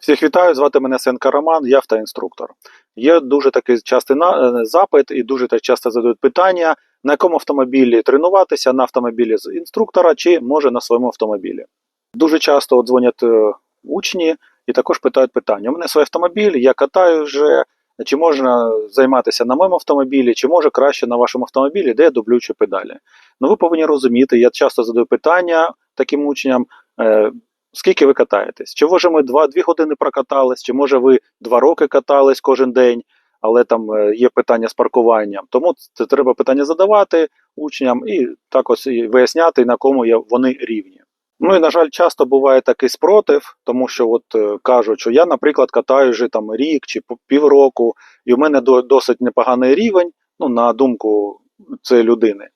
Всіх вітаю, звати мене Сенка Роман, я автоінструктор. Є дуже такий частий е, запит і дуже часто задають питання, на якому автомобілі тренуватися, на автомобілі з інструктора чи може на своєму автомобілі. Дуже часто дзвонять е, учні і також питають питання: у мене свій автомобіль, я катаю вже. Чи можна займатися на моєму автомобілі, чи може краще на вашому автомобілі, де я дублюючі педалі? Ну ви повинні розуміти, я часто задаю питання таким учням, е, скільки ви катаєтесь? Чи може ми 2-2 години прокатались, чи може ви 2 роки катались кожен день, але там е, є питання з паркуванням. Тому це треба питання задавати учням і так ось виясняти, на кому є вони рівні. Ну і на жаль, часто буває такий спротив, тому що от е, кажуть, що я, наприклад, катаю вже там рік чи півроку, і в мене до- досить непоганий рівень, ну на думку цієї людини.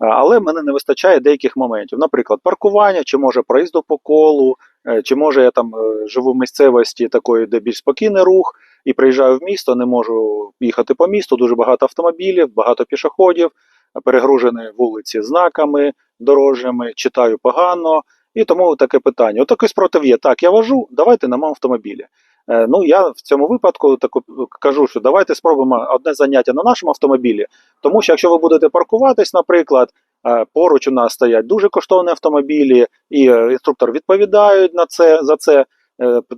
А, Але мене не вистачає деяких моментів, наприклад, паркування, чи може проїзду по колу, е, чи може я там е, живу в місцевості такої, де більш спокійний рух, і приїжджаю в місто, не можу їхати по місту, дуже багато автомобілів, багато пішоходів, перегружені вулиці знаками дорожніми, читаю погано. І тому таке питання. Отакий спротив є. Так, я вожу, давайте на моєму автомобілі. Е, Ну, я в цьому випадку таку кажу, що давайте спробуємо одне заняття на нашому автомобілі, тому що якщо ви будете паркуватись, наприклад, е, поруч у нас стоять дуже коштовні автомобілі, і е, інструктор відповідають на це за це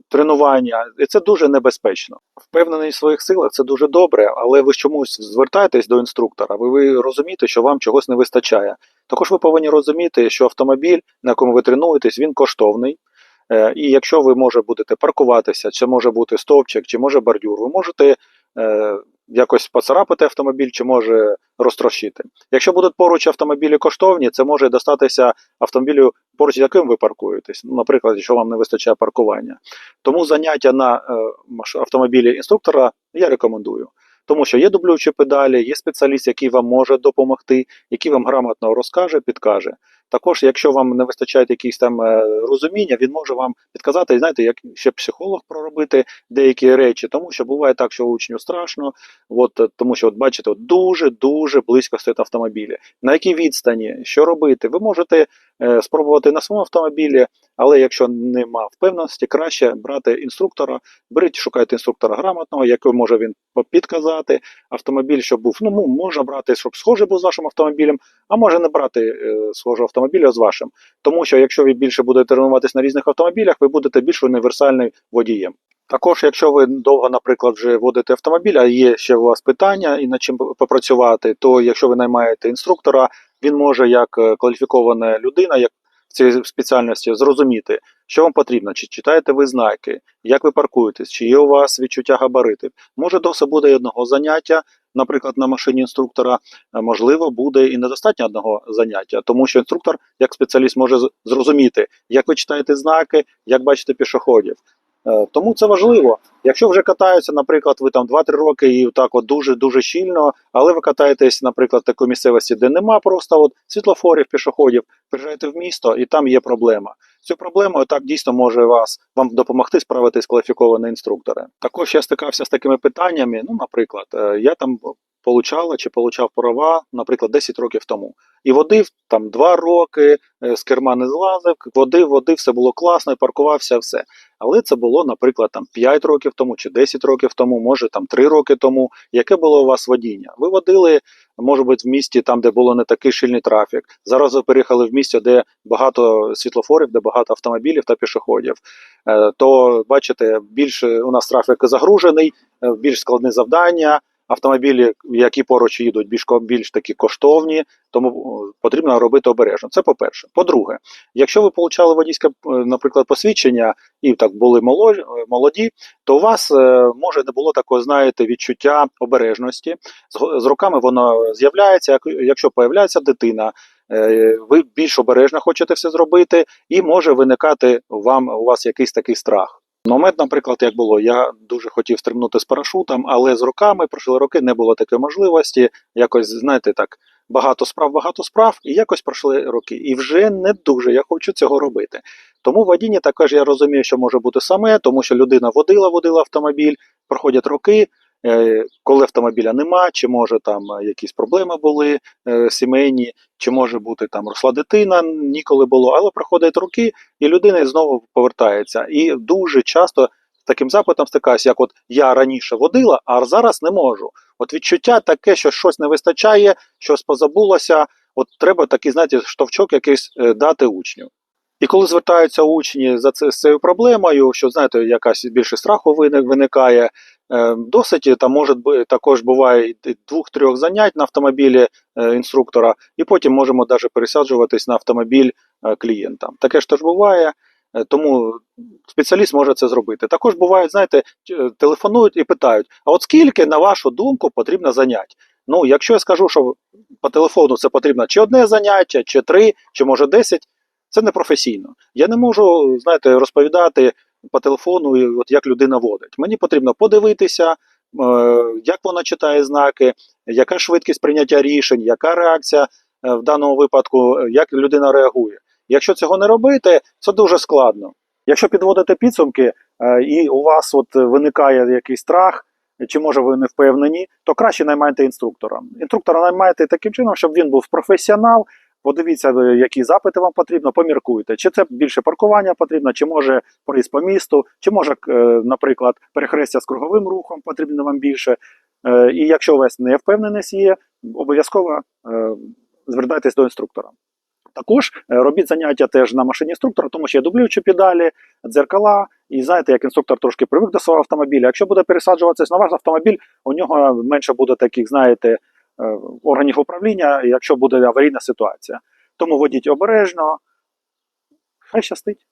тренування, і це дуже небезпечно. Впевнений в своїх силах це дуже добре, але ви чомусь звертаєтесь до інструктора, ви, ви розумієте, що вам чогось не вистачає. Також ви повинні розуміти, що автомобіль, на якому ви тренуєтесь, він коштовний. Е, І якщо ви може будете паркуватися, чи може бути стовпчик, чи може бордюр, ви можете е, якось поцарапати автомобіль, чи може розтрощити. Якщо будуть поруч автомобілі коштовні, це може достатися автомобілю, поруч з яким ви паркуєтесь. Ну, наприклад, якщо вам не вистачає паркування. Тому заняття на е, автомобілі інструктора я рекомендую. Тому що є дублюючі педалі, є спеціаліст, який вам може допомогти, який вам грамотно розкаже, підкаже. Також, якщо вам не вистачає якихось там е, розуміння, він може вам підказати, знаєте, як ще психолог проробити деякі речі, тому що буває так, що учню страшно, от, е, тому що от бачите, от дуже дуже близько стоять автомобілі. На якій відстані, що робити? Ви можете е, спробувати на своєму автомобілі, але якщо нема впевненості, краще брати інструктора, беріть, шукайте інструктора грамотного, який може він підказати. Автомобіль, щоб був, ну можна брати, щоб схожий був з вашим автомобілем, а може не брати е, схожого автомобіля з вашим. Тому що якщо ви більше будете тренуватись на різних автомобілях, ви будете більш універсальним водієм. Також, якщо ви довго, наприклад, вже водите автомобіль, а є ще у вас питання і над чим попрацювати, то якщо ви наймаєте інструктора, він може як е, кваліфікована людина, як в цій спеціальності зрозуміти, що вам потрібно, чи читаєте ви знаки, як ви паркуєтесь, чи є у вас відчуття габаритів. Може, досить буде одного заняття, наприклад, на машині інструктора, можливо, буде і недостатньо одного заняття, тому що інструктор, як спеціаліст, може зрозуміти, як ви читаєте знаки, як бачите пішоходів. Е, Тому це важливо. Якщо вже катаються, наприклад, ви там 2-3 роки і так от дуже дуже щільно, але ви катаєтесь, наприклад, в такій місцевості, де нема просто от світлофорів, пішоходів, приїжджаєте в місто і там є проблема. Цю проблему так дійсно може вас вам допомогти справитись кваліфіковані інструктори. Також я стикався з такими питаннями. Ну, наприклад, е, я там получала чи получав права, наприклад, 10 років тому. І водив там 2 роки, е, з керма не злазив, водив, водив, все було класно, і паркувався, все. Але це було, наприклад, там 5 років тому чи 10 років тому, може там 3 роки тому. Яке було у вас водіння? Ви водили, може бути, в місті, там, де було не такий щільний трафік. Зараз ви переїхали в місті, де багато світлофорів, де багато автомобілів та пішоходів. Е, То бачите, більше у нас трафік загружений, е, більш складне завдання. Автомобілі, які поруч їдуть, більш більш такі коштовні, тому потрібно робити обережно. Це по-перше. По-друге, якщо ви отримали водійське, е, наприклад, посвідчення і так були е, молоді, то у вас е, може не було такого, знаєте, відчуття обережності. З, роками воно з'являється. Як, якщо появляється дитина, е, ви більш обережно хочете все зробити, і може виникати вам у вас якийсь такий страх. Момент, наприклад, як було, я дуже хотів стрибнути з парашутом, але з роками пройшли роки, не було такої можливості. Якось, знаєте, так багато справ, багато справ, і якось пройшли роки. І вже не дуже я хочу цього робити. Тому в водінні також я розумію, що може бути саме, тому що людина водила, водила автомобіль, проходять роки. Е, Коли автомобіля нема, чи може там е, якісь проблеми були е, сімейні, чи може бути там росла дитина, ніколи було, але проходять роки, і людина знову повертається. І дуже часто з таким запитом стикаюся, як от я раніше водила, а зараз не можу. От відчуття таке, що щось не вистачає, щось позабулося. От треба такий, знаєте, штовчок якийсь дати учню. І коли звертаються учні за це з цією проблемою, що знаєте, якась більше страху виник- виникає, досить там може також буває двох-трьох занять на автомобілі е, інструктора, і потім можемо навіть пересаджуватись на автомобіль е, клієнта. Таке ж теж буває. е, Тому спеціаліст може це зробити. Також бувають, знаєте, телефонують і питають: а от скільки, на вашу думку, потрібно занять? Ну, якщо я скажу, що по телефону це потрібно чи одне заняття, чи три, чи може десять, це непрофесійно. Я не можу, знаєте, розповідати по телефону, і от як людина водить. Мені потрібно подивитися, е, як вона читає знаки, яка швидкість прийняття рішень, яка реакція е, в даному випадку, е, як людина реагує. Якщо цього не робити, це дуже складно. Якщо підводити підсумки, і у вас от виникає якийсь страх, чи може ви не впевнені, то краще наймайте інструктора. Інструктора наймайте таким чином, щоб він був професіонал. Подивіться, е, які запити вам потрібно, поміркуйте, чи це більше паркування потрібно, чи може проїзд по місту, чи може, е, наприклад, перехрестя з круговим рухом потрібно вам більше. Е, І якщо у вас не впевненість є, обов'язково звертайтесь до інструктора. Також робіть заняття теж на машині інструктора, тому що є дублюючі педалі, дзеркала, і знаєте, як інструктор трошки привик до свого автомобіля. Якщо буде пересаджуватися на ваш автомобіль, у нього менше буде таких, знаєте, органів управління, якщо буде аварійна ситуація. Тому водіть обережно. Хай щастить.